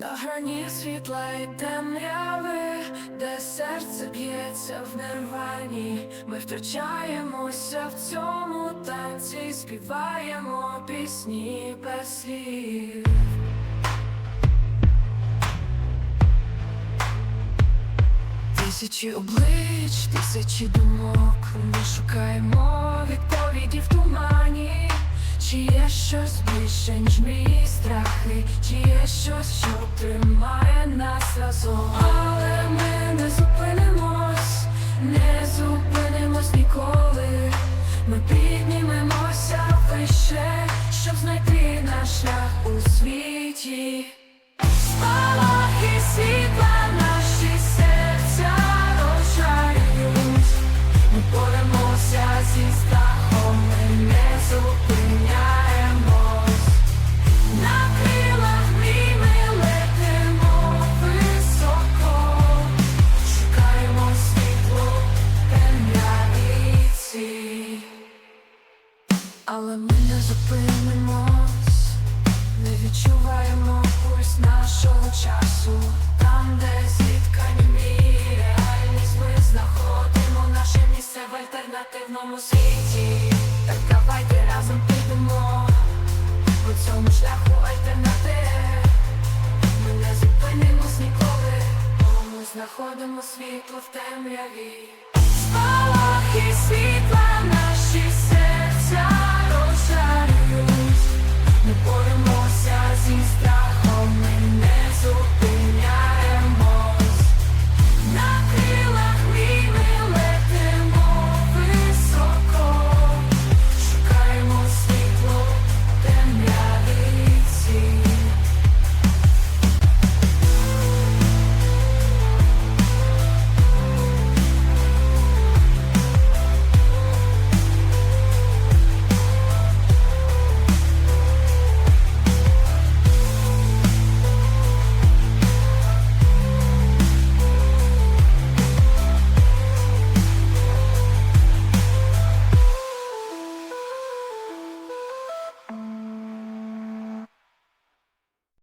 До грані світла і темряви, де серце б'ється в нирвані, ми втрачаємося в цьому танці, співаємо пісні без слів. Тисячі облич, тисячі думок, ми шукаємо відповіді страхи, чи є щось, що тримає нас разом. Але ми не зупинимось, не зупинимось ніколи. Ми піднімемося вище, щоб знайти наш шлях у світі. Спалахи світла Але ми не зупинимось не відчуваємо пульс нашого часу, там, де зіткані мрії, реальність ми знаходимо наше місце в альтернативному світі. Так давайте разом підемо по цьому шляху альтернатив. Ми не зупинимось ніколи, бо ми знаходимо світло в темряві. Спалахи світла наші Rising star